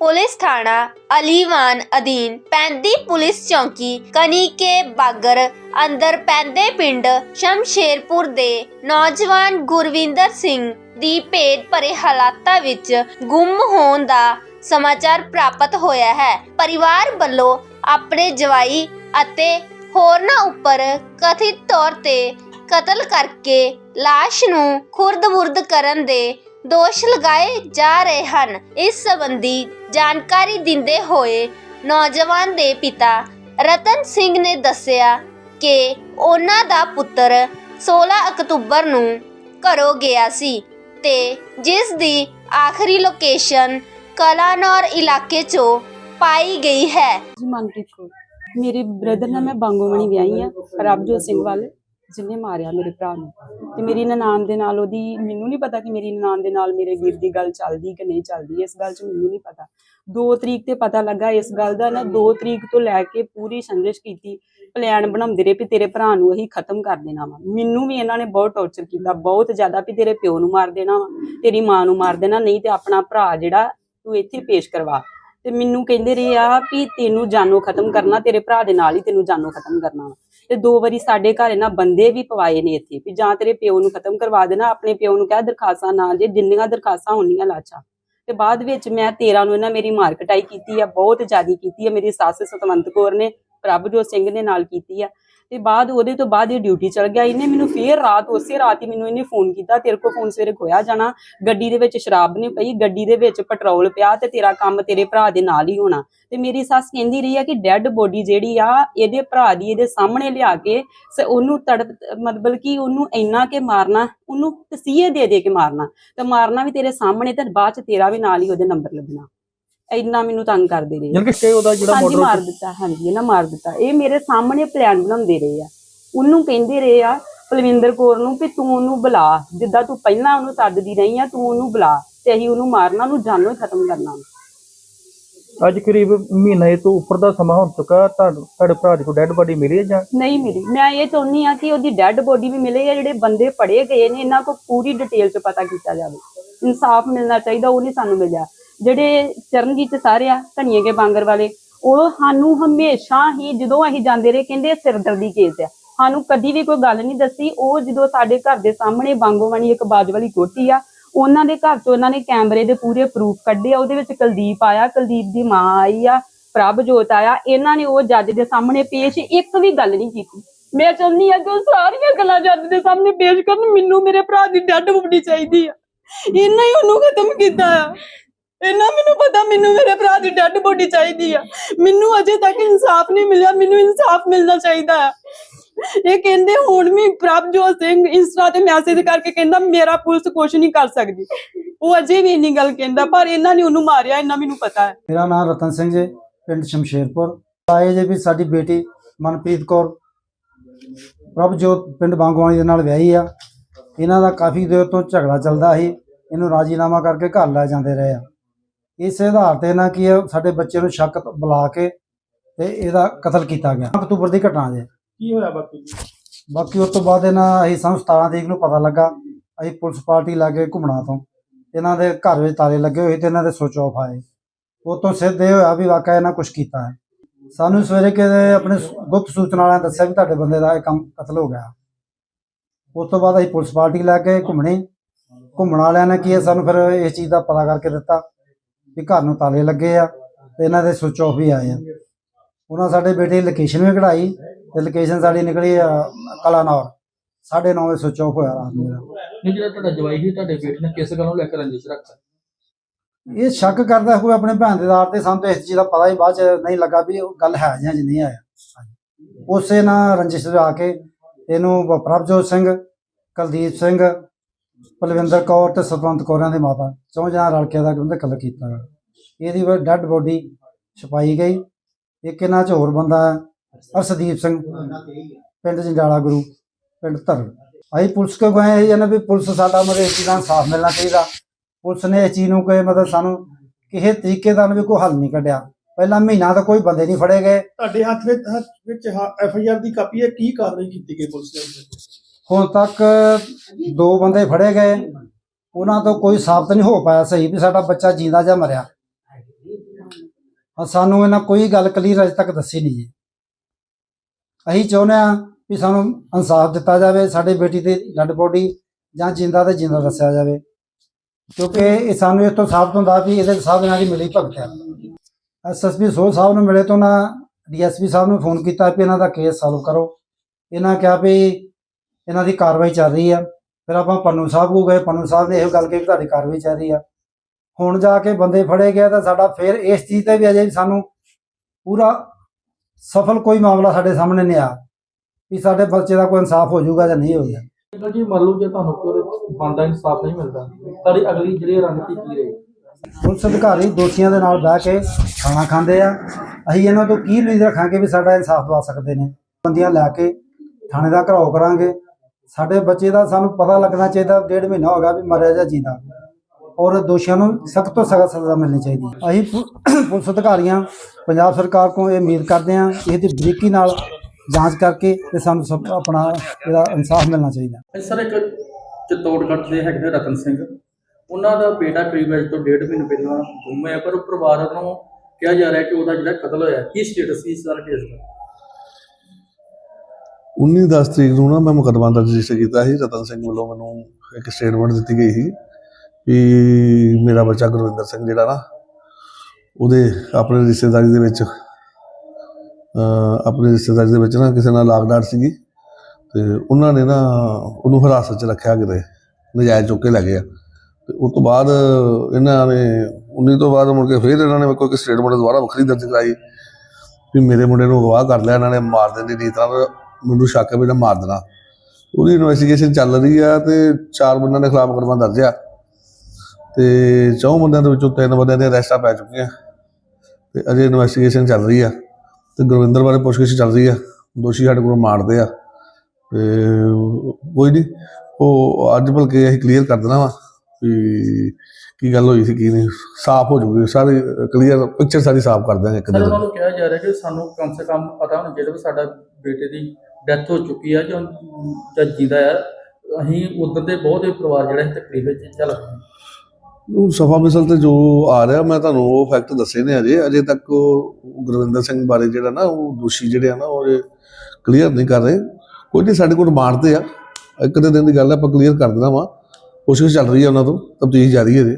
Police ਥਾਣਾ ਅਲੀਵਾਨ ਅਧੀਨ ਪੈਂਦੀ ਪੁਲਿਸ ਚੌਂਕੀ ਕਨੀਕੇ ਬਾਗਰ ਅੰਦਰ ਪੈਂਦੇ ਪਿੰਡ ਸ਼ਮਸ਼ੇਰਪੁਰ ਦੇ ਨੌਜਵਾਨ ਗੁਰਵਿੰਦਰ ਸਿੰਘ ਦੀ ਭੇਦ ਭਰੇ ਹਾਲਾਤਾਂ ਵਿੱਚ ਗੁੰਮ ਹੋਣ ਦਾ ਸਮਾਚਾਰ ਪ੍ਰਾਪਤ ਹੋਇਆ ਹੈ। ਪਰਿਵਾਰ ਵੱਲੋਂ ਆਪਣੇ ਜਵਾਈ ਅਤੇ ਹੋਰਨਾਂ ਉੱਪਰ ਕਥਿਤ ਤੌਰ ਤੇ ਕਤਲ ਕਰਕੇ ਲਾਸ਼ ਨੂੰ ਖੁਰਦ-ਬੁਰਦ ਕਰਨ ਦੇ ਦੋਸ਼ ਲਗਾਏ ਜਾ ਰਹੇ ਹਨ। ਇਸ ਸੰਬੰਧੀ ਜਾਣਕਾਰੀ ਦਿੰਦੇ ਹੋਏ ਨੌਜਵਾਨ ਦੇ ਪਿਤਾ ਰਤਨ ਸਿੰਘ ਨੇ ਦੱਸਿਆ ਕਿ ਉਹਨਾਂ ਦਾ ਪੁੱਤਰ 16 ਅਕਤੂਬਰ ਨੂੰ ਘਰੋਂ ਗਿਆ ਸੀ ਤੇ ਜਿਸ ਦੀ ਆਖਰੀ ਲੋਕੇਸ਼ਨ ਕਲਾਨੌਰ ਇਲਾਕੇ 'ਚੋਂ ਪਾਈ ਗਈ ਹੈ। ਜੀ ਮਨਪ੍ਰੀਤ ਕੌਰ, ਮੇਰੇ ਬ੍ਰਦਰ ਨਾਲ ਮੈਂ ਬਾਂਗੋਮਣੀ ਵਿਆਹੀ ਆ ਪ੍ਰਭਜੋਤ ਸਿੰਘ ਵਾਲੇ। ਜਿਹਨੇ ਮਾਰਿਆ ਮੇਰੇ ਭਰਾ ਨੂੰ। ਤੇ ਮੇਰੀ ਨਨਾਣ ਦੇ ਨਾਲ ਉਹਦੀ, ਮੈਨੂੰ ਨਹੀਂ ਪਤਾ ਕਿ ਮੇਰੀ ਨਨਾਣ ਦੇ ਨਾਲ ਮੇਰੇ ਵੀਰ ਦੀ ਗੱਲ ਚੱਲਦੀ ਕਿ ਨਹੀਂ ਚੱਲਦੀ, ਇਸ ਗੱਲ 'ਚ ਮੈਨੂੰ ਨਹੀਂ ਪਤਾ। 2 ਤਰੀਕ ਤੇ ਪਤਾ ਲੱਗਾ, ਇਸ ਗੱਲ ਦਾ ਨਾ 2 ਤਰੀਕ ਤੋਂ ਲੈ ਕੇ ਪੂਰੀ ਸੰਘਰਸ਼ ਕੀਤੀ, ਪਲਾਨ ਬਣਾਉਂਦੇ ਰਹੇ ਵੀ ਤੇਰੇ ਭਰਾ ਨੂੰ ਅਸੀਂ ਖਤਮ ਕਰ ਦੇਣਾ ਵਾ। ਮੈਨੂੰ ਵੀ ਇਹਨਾਂ ਨੇ ਬਹੁਤ ਟੌਰਚਰ ਕੀਤਾ, ਬਹੁਤ ਜ਼ਿਆਦਾ ਵੀ ਤੇਰੇ ਪਿਓ ਨੂੰ ਮਾਰ ਦੇਣਾ ਵਾ, ਤੇਰੀ ਮਾਂ ਨੂੰ ਮਾਰ ਦੇਣਾ, ਨਹੀਂ ਤੇ ਆਪਣਾ ਭਰਾ ਜਿਹੜਾ ਤੂੰ ਇੱਥੇ ਪੇਸ਼ ਕਰਵਾ। ਤੇ ਮੈਨੂੰ ਕਹਿੰਦੇ ਰਹੇ ਆ ਵੀ ਤੈਨੂੰ ਜਾਨੋਂ ਖਤਮ ਕਰਨਾ, ਤੇਰੇ ਭਰਾ ਦੇ ਨਾਲ ਹੀ ਤੈਨੂੰ ਜਾਨੋਂ ਖਤਮ ਕਰਨਾ ਵਾ। ਤੇ ਦੋ ਵਾਰੀ ਸਾਡੇ ਘਰ ਇਹਨਾਂ ਬੰਦੇ ਵੀ ਪਵਾਏ ਨੇ ਇੱਥੇ ਵੀ ਜਾਂ ਤੇਰੇ ਪਿਓ ਨੂੰ ਖਤਮ ਕਰਵਾ ਦੇਣਾ, ਆਪਣੇ ਪਿਓ ਨੂੰ ਕਹਿ ਦਰਖਾਸਤਾਂ ਨਾ ਜੇ ਜਿੰਨੀਆਂ ਦਰਖਾਸਤਾਂ ਹੁੰਦੀਆਂ ਲਾਚਾ। ਤੇ ਬਾਅਦ ਵਿੱਚ ਮੈਂ 13 ਨੂੰ ਇਹਨਾਂ ਮੇਰੀ ਮਾਰ ਕਟਾਈ ਕੀਤੀ ਆ, ਬਹੁਤ ਜ਼ਿਆਦੀ ਕੀਤੀ ਆ, ਮੇਰੀ ਸੱਸ ਸਤਵੰਤ ਕੌਰ ਨੇ। ਪ੍ਰਭਜੋਤ ਸਿੰਘ ਨੇ ਨਾਲ ਕੀਤੀ ਆ। ਤੇ ਬਾਅਦ ਉਹਦੇ ਤੋਂ ਬਾਅਦ ਇਹ ਡਿਊਟੀ ਚਲ ਗਿਆ। ਇਹਨੇ ਮੈਨੂੰ ਫੇਰ ਰਾਤ, ਉਸੇ ਰਾਤ ਹੀ ਮੈਨੂੰ ਇਹਨੇ ਫੋਨ ਕੀਤਾ। ਤੇਰੇ ਕੋਲ ਫੋਨ ਸਵੇਰੇ ਖੋਇਆ ਜਾਣਾ। ਗੱਡੀ ਦੇ ਵਿੱਚ ਸ਼ਰਾਬ ਨਹੀਂ ਪਈ। ਗੱਡੀ ਦੇ ਵਿੱਚ ਪੈਟਰੋਲ ਪਿਆ ਤੇ ਤੇਰਾ ਕੰਮ ਤੇਰੇ ਭਰਾ ਦੇ ਨਾਲ ਹੀ ਹੋਣਾ। ਤੇ ਮੇਰੀ ਸੱਸ ਕਹਿੰਦੀ ਰਹੀ ਆ ਕਿ ਡੈੱਡ ਬੋਡੀ ਜਿਹੜੀ ਆ, ਇਹਦੇ ਭਰਾ ਦੀ ਇਹਦੇ ਸਾਹਮਣੇ ਲਿਆ ਕੇ ਉਹਨੂੰ ਤੜਪ ਮਤਲਬ ਕਿ ਉਹਨੂੰ ਇੰਨਾ ਕੇ ਮਾਰਨਾ, ਉਹਨੂੰ ਤਸੀਹੇ ਦੇ ਦੇ ਕੇ ਮਾਰਨਾ। ਤੇ ਮਾਰਨਾ ਵੀ ਤੇਰੇ ਸਾਹਮਣੇ ਤੇ ਬਾਅਦ ਚ ਤੇਰਾ ਵੀ ਨਾਲ ਹੀ ਉਹਦੇ ਨੰਬਰ ਲੱਗਣਾ। ਇੰਨਾ ਮੈਨੂੰ ਤੰਗ ਕਰਦੇ ਰਹੇ ਯਾਨੀ ਕਿ ਉਹਦਾ ਜਿਹੜਾ ਹਾਂਜੀ ਮਾਰ ਦਿੱਤਾ ਹਾਂਜੀ ਇਹਨਾਂ ਮਾਰ ਦਿੱਤਾ। ਇਹ ਮੇਰੇ ਸਾਹਮਣੇ ਪਲਾਨ ਬਣਾਉਂਦੇ ਰਹੇ ਆ। ਉਹਨੂੰ ਕਹਿੰਦੇ ਰਹੇ ਆ ਪਲਵਿੰਦਰ ਕੌਰ ਨੂੰ ਵੀ ਤੂੰ ਉਹਨੂੰ ਬੁਲਾ। ਜਿੱਦਾਂ ਤੂੰ ਪਹਿਲਾਂ ਉਹਨੂੰ ਸੱਦਦੀ ਰਹੀ ਆ ਤੂੰ ਉਹਨੂੰ ਬੁਲਾ ਤੇ ਅਸੀਂ ਉਹਨੂੰ ਮਾਰਨਾ ਉਹਨੂੰ ਜਾਨੋਂ ਹੀ ਖਤਮ ਕਰਨਾ। ਅੱਜ ਕਰੀਬ ਮਹੀਨੇ ਤੋਂ ਉੱਪਰ ਦਾ ਸਮਾਂ ਹੋ ਚੁੱਕਾ ਤੁਹਾਨੂੰ ਤੁਹਾਡੇ ਭਰਾ ਦੀ ਕੋਈ ਡੈੱਡ ਬੋਡੀ ਮਿਲੀ ਹੈ ਜਾਂ? ਨਹੀਂ ਮਿਲੀ। ਮੈਂ ਇਹ ਚਾਹੁੰਦੀ ਆ ਕਿ ਉਹਦੀ ਡੈੱਡ ਬੋਡੀ ਵੀ ਮਿਲੇ ਆ ਜਿਹੜੇ ਬੰਦੇ ਫੜੇ ਗਏ ਨੇ ਇਹਨਾਂ ਕੋ ਪੂਰੀ ਡਿਟੇਲ ਚ ਪਤਾ ਕੀਤਾ ਜਾਵੇ। ਇਨਸਾਫ ਮਿਲਣਾ ਚਾਹੀਦਾ ਉਹ ਨਹੀਂ ਸਾਨੂੰ ਮਿਲਿਆ। ਜਿਹੜੇ ਚਰਨਜੀਤ ਸਾਰੇ ਆ, ਧਨੀਏ ਕੇ ਬਾਂਗਰ ਵਾਲੇ, ਉਹ ਸਾਨੂੰ ਹਮੇਸ਼ਾ ਹੀ ਜਦੋਂ ਅਸੀਂ ਜਾਂਦੇ ਰਹੇ ਕਹਿੰਦੇ ਸਿਰਦਰਦੀ ਕੇਸ ਆ। ਸਾਨੂੰ ਕਦੀ ਵੀ ਕੋਈ ਗੱਲ ਨਹੀਂ ਦੱਸੀ, ਉਹ ਜਦੋਂ ਸਾਡੇ ਘਰ ਦੇ ਸਾਹਮਣੇ ਬਾਂਗੋਵਾਨੀ ਇੱਕ ਬਾਜ ਵਾਲੀ ਕੋਠੀ ਆ, ਉਹਨਾਂ ਦੇ ਘਰ ਤੋਂ ਉਹਨਾਂ ਨੇ ਕੈਮਰੇ ਦੇ ਪੂਰੇ ਪ੍ਰੂਫ ਕੱਢੇ ਆ, ਉਹਦੇ ਵਿੱਚ ਕੁਲਦੀਪ ਆਇਆ, ਕੁਲਦੀਪ ਦੀ ਮਾਂ ਆਈ ਆ, ਪ੍ਰਭਜੋਤ ਆਇਆ, ਇਹਨਾਂ ਨੇ ਉਹ ਜੱਜ ਦੇ ਸਾਹਮਣੇ ਪੇਸ਼ ਇੱਕ ਵੀ ਗੱਲ ਨਹੀਂ ਕੀਤੀ। ਮੈਂ ਚਾਹੁੰਦੀ ਆ ਕਿ ਉਹ ਸਾਰੀਆਂ ਗੱਲਾਂ ਜੱਜ ਦੇ ਸਾਹਮਣੇ ਪੇਸ਼ ਕਰਨ, ਮੈਨੂੰ ਮੇਰੇ ਭਰਾ ਦੀ ਡੈਡ ਬੋਡੀ ਚਾਹੀਦੀ ਆ। ਇਹਨਾਂ ਹੀ ਉਹਨੂੰ ਖਤਮ ਕੀਤਾ ਆ। ਇਹਨਾਂ ਮੈਨੂੰ ਪਤਾ, ਮੈਨੂੰ ਮੇਰੇ ਭਰਾ ਦੀ ਡੈਡ ਬੋਡੀ ਚਾਹੀਦੀ ਆ। ਮੈਨੂੰ ਅਜੇ ਤੱਕ ਇਨਸਾਫ ਨਹੀਂ ਮਿਲਿਆ, ਮੈਨੂੰ ਇਨਸਾਫ ਮਿਲਣਾ ਚਾਹੀਦਾ ਆ। ਇਹ ਕਹਿੰਦੇ ਹੁਣ ਵੀ ਪ੍ਰਭਜੋਤ ਸਿੰਘ ਇੰਸਟਾ ਤੇ ਮੈਸੇਜ ਕਰਕੇ ਕਹਿੰਦਾ, ਮੇਰਾ ਪੁਲਿਸ ਕੁਝ ਨਹੀਂ ਕਰ ਸਕਦੀ। ਉਹ ਅਜੇ ਵੀ ਇੰਨੀ ਗੱਲ ਕਹਿੰਦਾ, ਪਰ ਇਹਨਾਂ ਨੇ ਉਹਨੂੰ ਮਾਰਿਆ ਇਹਨਾਂ ਮੈਨੂੰ ਪਤਾ ਹੈ। ਮੇਰਾ ਨਾਮ ਰਤਨ ਸਿੰਘ ਜੀ ਪਿੰਡ ਸ਼ਮਸ਼ੇਰਪੁਰ। ਆਏ ਜੇ ਵੀ ਸਾਡੀ ਬੇਟੀ ਮਨਪ੍ਰੀਤ ਕੌਰ, ਪ੍ਰਭਜੋਤ ਪਿੰਡ ਬਾਂਗਵਾਲੀ ਦੇ ਨਾਲ ਵਿਆਹੀ ਆ। ਇਹਨਾਂ ਦਾ ਕਾਫੀ ਦੇਰ ਤੋਂ ਝਗੜਾ ਚੱਲਦਾ ਸੀ, ਇਹਨੂੰ ਰਾਜੀਨਾਮਾ ਕਰਕੇ ਘਰ ਲੈ ਜਾਂਦੇ ਰਹੇ ਆ। ਇਸੇ ਆਧਾਰ ਤੇ ਨਾ ਕੀ ਸਾਡੇ ਬੱਚੇ ਨੂੰ ਸ਼ੱਕ ਤੋਂ ਬੁਲਾ ਕੇ ਤੇ ਇਹਦਾ ਕਤਲ ਕੀਤਾ ਗਿਆ। ਅਕਤੂਬਰ ਦੀ ਘਟਨਾ ਜੇ। ਕੀ ਹੋਇਆ ਬਾਕੀ ਬਾਕੀ ਉਸ ਤੋਂ ਬਾਅਦ ਇਹਨਾਂ ਅਸੀਂ ਸਾਨੂੰ 17 ਤਰੀਕ ਨੂੰ ਪਤਾ ਲੱਗਾ ਅਸੀਂ ਪੁਲਿਸ ਪਾਰਟੀ ਲਾਗੇ ਘੁੰਮਣਾ ਤੋਂ। ਇਹਨਾਂ ਦੇ ਘਰ ਵਿੱਚ ਤਾਲੇ ਲੱਗੇ ਹੋਏ ਤੇ ਇਹਨਾਂ ਦੇ ਸੁਚ ਆਫ ਆਏ। ਉਹ ਤੋਂ ਸਿੱਧ ਇਹ ਹੋਇਆ ਵੀ ਵਾਕਿਆ ਇਹਨਾਂ ਕੁਝ ਕੀਤਾ ਹੈ। ਸਾਨੂੰ ਸਵੇਰੇ ਕਿਤੇ ਆਪਣੇ ਗੁਪਤ ਸੂਚਨਾ ਵਾਲਿਆਂ ਦੱਸਿਆ ਵੀ ਤੁਹਾਡੇ ਬੰਦੇ ਦਾ ਇਹ ਕੰਮ ਕਤਲ ਹੋ ਗਿਆ। ਉਸ ਤੋਂ ਬਾਅਦ ਅਸੀਂ ਪੁਲਿਸ ਪਾਰਟੀ ਲੈ ਕੇ ਘੁੰਮਣੇ। ਘੁੰਮਣ ਵਾਲਿਆਂ ਨੇ ਕੀ ਹੈ ਸਾਨੂੰ ਫਿਰ ਇਸ ਚੀਜ਼ ਦਾ ਪਤਾ ਕਰਕੇ ਦਿੱਤਾ। ਵੀ ਘਰ ਨੂੰ ਤਾਲੇ ਲੱਗੇ ਆ ਤੇ ਇਹਨਾਂ ਦੇ ਸੁਚ ਆਫ ਵੀ ਆਏ ਆ। ਉਹਨਾਂ ਸਾਡੇ ਬੇਟੇ ਲੋਕੇਸ਼ਨ ਵੀ ਕਢਾਈ ਤੇ ਲੋਕੇਸ਼ਨ ਸਾਡੀ ਨਿਕਲੀ ਆ ਕਲਾਨੌਰ। 9:30 ਵਜੇ ਸੁਚ ਆਫ ਹੋਇਆ ਰਾਤ ਨਹੀਂ ਜਿਹੜਾ ਤੁਹਾਡਾ ਜਵਾਈ ਸੀ ਤੁਹਾਡੇ ਬੇਟੇ ਨੇ ਕਿਸ ਗੱਲੋਂ ਲੈ ਕੇ ਰੰਜਿਸ਼ ਰੱਖਦਾ ਇਹ ਸ਼ੱਕ ਕਰਦਾ ਹੋਇਆ ਆਪਣੇ ਭੈਣ ਦੇ ਦਾਰ ਤੇ ਸਾਨੂੰ ਇਸ ਚੀਜ਼ ਦਾ ਪਤਾ ਹੀ ਬਾਅਦ ਚ ਨਹੀਂ ਲੱਗਾ ਵੀ ਉਹ ਗੱਲ ਹੈ ਜਾਂ ਨਹੀਂ ਹੈ। ਉਸੇ ਨਾਲ ਰੰਜਿਸ਼ ਆ ਕੇ ਇਹਨੂੰ ਪ੍ਰਭਜੋਤ ਸਿੰਘ ਕੁਲਦੀਪ ਸਿੰਘ ਪਲਵਿੰਦਰ ਕੌਰ ਤੇ ਸਤਵੰਤ ਕੌਰਾਂ ਦੀ ਮਾਤਾ, ਚੌਂ ਜਣਾ ਰਲ ਕੇ ਦਾ ਉਹਦੇ ਕਤਲ ਕੀਤਾ। ਗਿਆ। ਇਹਦੀ ਡੈੱਡ ਬੋਡੀ ਛਪਾਈ ਗਈ। ਇੱਕ ਇਹਨਾਂ ਚ ਹੋਰ ਬੰਦਾ ਅਰਸ਼ਦੀਪ ਸਿੰਘ, ਪਿੰਡ ਜੰਡਾਲਾ ਗੁਰੂ, ਪਿੰਡ ਧਰ ਅਸੀਂ ਪੁਲਿਸ ਕੋ ਗਏ ਇਹ ਵੀ ਪੁਲਿਸ ਸਾਡਾ ਮਤਲਬ ਇਸ ਚੀਜ਼ ਦਾ ਇਨਸਾਫ ਮਿਲਣਾ ਚਾਹੀਦਾ। ਪੁਲਿਸ ਨੇ ਇਸ ਚੀਜ਼ ਨੂੰ ਕੋਈ ਮਤਲਬ ਸਾਨੂੰ ਕਿਸੇ ਤਰੀਕੇ ਦਾ ਵੀ ਕੋਈ ਹੱਲ ਨਹੀਂ ਕੱਢਿਆ। ਪਹਿਲਾਂ ਮਹੀਨਾ ਤਾਂ ਕੋਈ ਬੰਦੇ ਨਹੀਂ ਫੜੇ ਗਏ। ਤੁਹਾਡੇ ਹੱਥ ਵਿੱਚ ਹੱਥ ਵਿੱਚ ਐਫ ਆਈ ਆਰ ਦੀ ਕਾਪੀ ਹੈ, ਕੀ ਕਾਰਵਾਈ ਕੀਤੀ ਗਈ ਪੁਲਿਸ ਨੇ ਹੁਣ ਤੱਕ ਦੋ ਬੰਦੇ ਫੜੇ ਗਏ। ਉਹਨਾਂ ਤੋਂ ਕੋਈ ਸਾਬਤ ਨਹੀਂ ਹੋ ਪਾਇਆ ਸਹੀ ਵੀ ਸਾਡਾ ਬੱਚਾ ਜਿੰਦਾ ਜਾਂ ਮਰਿਆ। ਸਾਨੂੰ ਇਹਨਾਂ ਕੋਈ ਗੱਲ ਕਲੀਅਰ ਅਜੇ ਤੱਕ ਦੱਸੀ ਨਹੀਂ ਜੀ। ਅਸੀਂ ਚਾਹੁੰਦੇ ਹਾਂ ਵੀ ਸਾਨੂੰ ਇਨਸਾਫ ਦਿੱਤਾ ਜਾਵੇ, ਸਾਡੇ ਬੇਟੀ ਦੀ ਡੈਡ ਬੋਡੀ ਜਾਂ ਜਿੰਦਾ ਤੇ ਜਿੰਦਾ ਦੱਸਿਆ ਜਾਵੇ। ਕਿਉਂਕਿ ਇਹ ਸਾਨੂੰ ਇਸ ਤੋਂ ਸਾਬਤ ਹੁੰਦਾ ਵੀ ਇਹਦੇ ਸਾਹਿਬ ਨਾਲ ਦੀ ਮਿਲੀ ਭਗਤ ਹੈ ਐਸਐਸਪੀ ਸੋਹ ਸਾਹਿਬ ਨੂੰ ਮਿਲੇ ਤਾਂ ਉਹਨਾਂ ਡੀਐਸਪੀ ਸਾਹਿਬ ਨੂੰ ਫੋਨ ਕੀਤਾ ਵੀ ਇਹਨਾਂ ਦਾ ਕੇਸ ਸੋਲਵ ਕਰੋ। ਇਹਨਾਂ ਕਿਹਾ ਵੀ ਇਹਨਾਂ ਦੀ ਕਾਰਵਾਈ ਚੱਲ ਰਹੀ ਆ। ਫਿਰ ਆਪਾਂ ਪੰਨੂ ਸਾਹਿਬ ਕੋਲ ਗਏ। ਪੰਨੂ ਸਾਹਿਬ ਨੇ ਇਹੋ ਗੱਲ ਕਹੀ ਤੁਹਾਡੀ ਕਾਰਵਾਈ ਚੱਲ ਰਹੀ ਆ। ਹੁਣ ਜਾ ਕੇ ਬੰਦੇ ਫੜੇ ਗਏ ਤਾਂ ਸਾਡਾ ਫਿਰ ਇਸ ਚੀਜ਼ ਤੇ ਵੀ ਅਜੇ ਸਾਨੂੰ ਪੂਰਾ ਸਫਲ ਕੋਈ ਮਾਮਲਾ ਸਾਡੇ ਸਾਹਮਣੇ ਨਹੀਂ ਆ ਵੀ ਸਾਡੇ ਬੱਚੇ ਦਾ ਕੋਈ ਇਨਸਾਫ ਹੋ ਜਾਊਗਾ ਜਾਂ ਨਹੀਂ ਹੋਊਗਾ ਅੰਕਲ ਜੀ ਮੰਨ ਲਓ ਜੇ ਤੁਹਾਨੂੰ ਕੋਈ ਬਣਦਾ ਇਨਸਾਫ ਨਹੀਂ ਮਿਲਦਾ ਤੁਹਾਡੀ ਅਗਲੀ ਜਿਹੜੀ ਰਣਨੀਤੀ ਕੀ ਰਹੇਗੀ? ਪੁਲਿਸ ਅਧਿਕਾਰੀ ਦੋਸ਼ੀਆਂ ਦੇ ਨਾਲ ਬਹਿ ਕੇ ਖਾਣਾ ਖਾਂਦੇ ਆ। ਅਸੀਂ ਇਹਨਾਂ ਤੋਂ ਕੀ ਉਮੀਦ ਰੱਖਾਂਗੇ ਵੀ ਸਾਡਾ ਇਨਸਾਫ ਦਵਾ ਸਕਦੇ ਨੇ। ਬੰਦੀਆਂ ਲੈ ਕੇ ਥਾਣੇ ਦਾ ਘਰਾਓ ਕਰਾਂਗੇ। ਸਾਡੇ ਬੱਚੇ ਦਾ ਸਾਨੂੰ ਪਤਾ ਲੱਗਣਾ ਚਾਹੀਦਾ, ਡੇਢ ਮਹੀਨਾ ਹੋ ਗਿਆ ਵੀ ਮਰਿਆ ਜਾਂ ਜਿੰਦਾ। ਔਰ ਦੋਸ਼ੀਆਂ ਨੂੰ ਸਖਤ ਤੋਂ ਸਖਤ ਸਜ਼ਾ ਮਿਲਣੀ ਚਾਹੀਦੀ ਹੈ। ਅਸੀਂ ਪੁਲਿਸ ਅਧਿਕਾਰੀਆਂ, ਪੰਜਾਬ ਸਰਕਾਰ ਕੋਲ ਇਹ ਉਮੀਦ ਕਰਦੇ ਹਾਂ ਇਹਦੀ ਬਰੀਕੀ ਨਾਲ ਜਾਂਚ ਕਰਕੇ ਤੇ ਸਾਨੂੰ ਸਭ ਆਪਣਾ ਇਹਦਾ ਇਨਸਾਫ ਮਿਲਣਾ ਚਾਹੀਦਾ। ਸਰ, ਇੱਕ ਚਿੱਤੌੜਗੜ੍ਹ ਦੇ ਹੈਗੇ ਨੇ ਰਤਨ ਸਿੰਘ। ਉਹਨਾਂ ਦਾ ਬੇਟਾ ਕਰੀਬ ਅੱਜ ਤੋਂ ਡੇਢ ਮਹੀਨੇ ਪਹਿਲਾਂ ਗੁੰਮ ਹੋਇਆ, ਪਰ ਪਰਿਵਾਰ ਨੂੰ ਕਿਹਾ ਜਾ ਰਿਹਾ ਕਿ ਉਹਦਾ ਜਿਹੜਾ ਕਤਲ ਹੋਇਆ, ਕੀ ਸਟੇਟਸ ਸੀ ਇਸ ਸਾਰਾ ਕੇਸ ਦਾ? 19 ਦਸ ਤਰੀਕ ਨੂੰ ਨਾ ਮੈਂ ਮੁਕੱਦਮਾ ਦਰਜ ਰਜਿਸਟਰ ਕੀਤਾ ਸੀ, ਰਤਨ ਸਿੰਘ ਵੱਲੋਂ ਮੈਨੂੰ ਇੱਕ ਸਟੇਟਮੈਂਟ ਦਿੱਤੀ ਗਈ ਸੀ ਕਿ ਮੇਰਾ ਬੱਚਾ ਗੁਰਵਿੰਦਰ ਸਿੰਘ ਜਿਹੜਾ ਨਾ, ਉਹਦੇ ਆਪਣੇ ਰਿਸ਼ਤੇਦਾਰੀ ਦੇ ਵਿੱਚ, ਅਹ ਆਪਣੇ ਰਿਸ਼ਤੇਦਾਰੀ ਦੇ ਵਿੱਚ ਨਾ ਕਿਸੇ ਨਾਲ ਲਾਗਡਾਟ ਸੀਗੀ ਤੇ ਉਹਨਾਂ ਨੇ ਨਾ ਉਹਨੂੰ ਹਿਰਾਸਤ 'ਚ ਰੱਖਿਆ ਕਿਤੇ, ਨਜਾਇਜ਼ ਚੁੱਕ ਕੇ ਲੈ ਗਏ ਆ। ਤੇ ਉਸ ਤੋਂ ਬਾਅਦ ਇਹਨਾਂ ਨੇ 19 ਤੋਂ ਬਾਅਦ ਮੁੜ ਕੇ ਫਿਰ ਇਹਨਾਂ ਨੇ ਮੇਰੇ ਕੋਲ ਇੱਕ ਸਟੇਟਮੈਂਟ ਦੁਬਾਰਾ ਵੱਖਰੀ ਦਰਜ ਕਰਾਈ ਵੀ ਮੇਰੇ ਮੁੰਡੇ ਨੂੰ ਅਗਵਾ ਕਰ ਲਿਆ, ਇਹਨਾਂ ਨੇ ਮਾਰ ਦੇਣ ਦੀ ਨੀਤ ਮੈਨੂੰ ਸ਼ੱਕ ਹੈ ਵੀ ਮਾਰ ਦੇਣਾ। ਉਹਦੀ ਇਨਵੈਸਟੀਗੇਸ਼ਨ ਚੱਲ ਰਹੀ ਆ ਤੇ ਚਾਰ ਬੰਦਿਆਂ ਦੇ ਖਿਲਾਫ ਮੁਕੱਦਮਾ ਦਰਜ ਆ। ਤੇ ਚੌਂ ਬੰਦਿਆਂ ਦੇ ਵਿੱਚੋਂ ਤਿੰਨ ਬੰਦਿਆਂ ਦੀਆਂ ਅਰੈਸਟਾਂ ਪੈ ਚੁੱਕੀਆਂ। ਤੇ ਅਜੇ ਇਨਵੈਸਟੀਗੇਸ਼ਨ ਚੱਲ ਰਹੀ ਆ। ਤੇ ਗੁਰਵਿੰਦਰ ਬਾਰੇ ਪੁੱਛਗਿੱਛ ਚੱਲ ਰਹੀ ਆ। ਦੋਸ਼ੀ ਸਾਡੇ ਕੋਲ ਮਾਰਦੇ ਆ। ਤੇ ਕੋਈ ਨਹੀਂ ਉਹ ਅੱਜ ਬਲਕਿ ਅਸੀਂ ਕਲੀਅਰ ਕਰ ਦੇਣਾ ਵਾ ਵੀ ਕੀ ਗੱਲ ਹੋਈ ਸੀ ਕੀ ਨਹੀਂ। ਸਾਫ਼ ਹੋ ਜੂਗੀ। ਸਾਰੀ ਕਲੀਅਰ ਪਿਕਚਰ ਸਾਰੀ ਸਾਫ਼ ਕਰ ਦਾਂਗੇ ਇੱਕ ਦਿਨ ਉਹਨਾਂ ਨੂੰ ਕਿਹਾ ਜਾ ਰਿਹਾ ਕਿ ਸਾਨੂੰ ਕਮ ਸੇ ਕਮ ਪਤਾ ਹੋਣਾ ਚਾਹੀਦਾ ਵੀ ਸਾਡਾ ਬੇਟੇ ਦੀ ਡੈਥ ਹੋ ਚੁੱਕੀ ਆ ਜਾਂ ਜਾਂ ਜਿੰਦਾ ਆ ਅਸੀਂ ਉਦੋਂ ਤੇ ਬਹੁਤ ਹੀ ਪਰਿਵਾਰ ਜਿਹੜਾ ਇਸ ਤਕਲੀਫ ਚੱਲ। ਉਹ ਸਫਾ ਮਿਸਲ ਤੇ ਜੋ ਆ ਰਿਹਾ, ਮੈਂ ਤੁਹਾਨੂੰ ਉਹ ਫੈਕਟ ਦੱਸੇ ਨੇ ਅਜੇ ਅਜੇ ਤੱਕ ਉਹ ਗੁਰਵਿੰਦਰ ਸਿੰਘ ਬਾਰੇ ਜਿਹੜਾ ਨਾ, ਉਹ ਦੋਸ਼ੀ ਜਿਹੜੇ ਆ ਨਾ, ਉਹ ਕਲੀਅਰ ਨਹੀਂ ਕਰ ਰਹੇ। ਕੋਈ ਨਹੀਂ, ਸਾਡੇ ਕੋਲ ਮਾਰਦੇ ਆ। ਇੱਕ ਅੱਧੇ ਦਿਨ ਦੀ ਗੱਲ ਆਪਾਂ ਕਲੀਅਰ ਕਰ ਦੇਣਾ ਵਾ। ਕੋਸ਼ਿਸ਼ ਚੱਲ ਰਹੀ ਹੈ ਉਹਨਾਂ ਤੋਂ, ਤਫਤੀਸ਼ ਜਾਰੀ ਹੈ ਜੀ